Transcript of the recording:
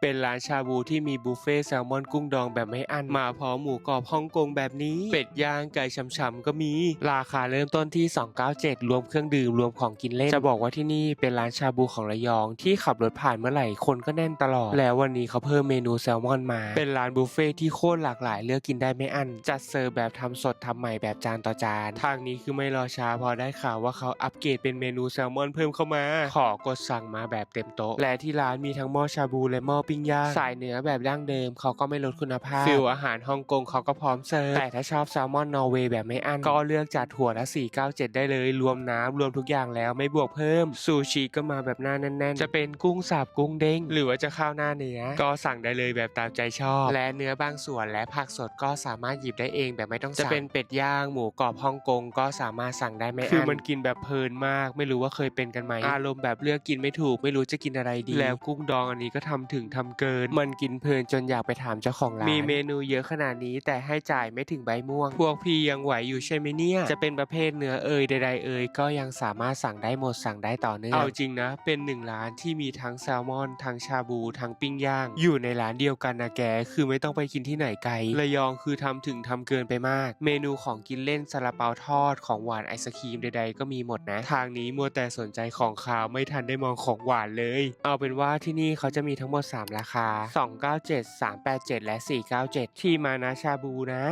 เป็นร้านชาบูที่มีบุฟเฟ่ต์แซลมอนกุ้งดองแบบไม่อั้นมาพร้อมหมูกรอบฮ่องกงแบบนี้ เป็ดย่างไก่ฉ่ำๆก็มี ราคาเริ่มต้นที่ 297 รวมเครื่องดื่มรวมของกินเล่น จะบอกว่าที่นี่เป็นร้านชาบูของระยอง ที่ขับรถผ่านเมื่อไหร่คนก็แน่นตลอด แล้ววันนี้เขาเพิ่มเมนูแซลมอนมา เป็นร้านบุฟเฟ่ที่โคตรหลากหลายเลือกกินได้ไม่อั้นจัดเสิร์ฟแบบทำสดทำใหม่แบบจานต่อจาน ทางนี้คือไม่รอช้าพอได้ข่าวว่าเขาอัปเกรดเป็นเมนูแซลมอนเพิ่มเข้ามา ขอกดสั่งมาแบบเต็มโต๊ะ และที่ร้านมีทั้งหม้อชาบูและหม้อปิ้งย่างสายเนื้อแบบดั้งเดิมเขาก็ไม่ลดคุณภาพฟิลอาหารฮ่องกงเขาก็พร้อมเสิร์ฟแต่ถ้าชอบแซลมอนนอร์เวย์แบบไม่อั้นก็เลือกจัดหัวละ 497 ได้เลยรวมน้ำรวมทุกอย่างแล้วไม่บวกเพิ่มซูชิก็มาแบบหน้าแน่นๆ จะเป็นกุ้งสับกุ้งเด้ง หรือว่าจะข้าวหน้าเนื้อ ก็สั่งได้เลยแบบตามใจชอบ และเนื้อบางส่วนและผักสดก็สามารถหยิบได้เองแบบไม่ต้องสั่งจะเป็นเป็ดย่างหมูกรอบฮ่องกงก็สามารถสั่งได้ไม่อั้นคือมันกินแบบเพลินมาก ไม่รู้ว่าเคยเป็นกันไหมอารมณ์แบบเลือกกินไม่ถูก ไม่รู้จะกินอะไรดี แล้วกุ้งดองอันนี้ก็ทำถึงทำเกิน มันกินเพลินจนอยากไปถามเจ้าของร้าน มีเมนูเยอะขนาดนี้แต่ให้จ่ายไม่ถึงใบม่วง พวกพี่ยังไหวอยู่ใช่ไหมเนี่ย จะเป็นประเภทเนื้อเอ่ยใดๆเอ่ยก็ยังสามารถสั่งได้หมดสั่งได้ต่อเนื่อง เอาจริงนะ เป็นหนึ่งร้านที่มีทั้งแซลมอน ทั้งชาบู ทั้งปิ้งย่าง อยู่ในร้านเดียวกันนะแก คือไม่ต้องไปกินที่ไหนไกล ระยองคือทำถึงทำเกินไปมาก เมนูของกินเล่นซาลาเปาทอดของหวานไอศครีมใด ๆ ก็มีหมดนะ ทางนี้มัวแต่สนใจของขาวไม่ทันได้มองของหวานเลย เอาเป็นว่าที่นี่เขาจะมีทั้งหมด3ราคา 297 387 และ 497 ที่มานาชาบูนะ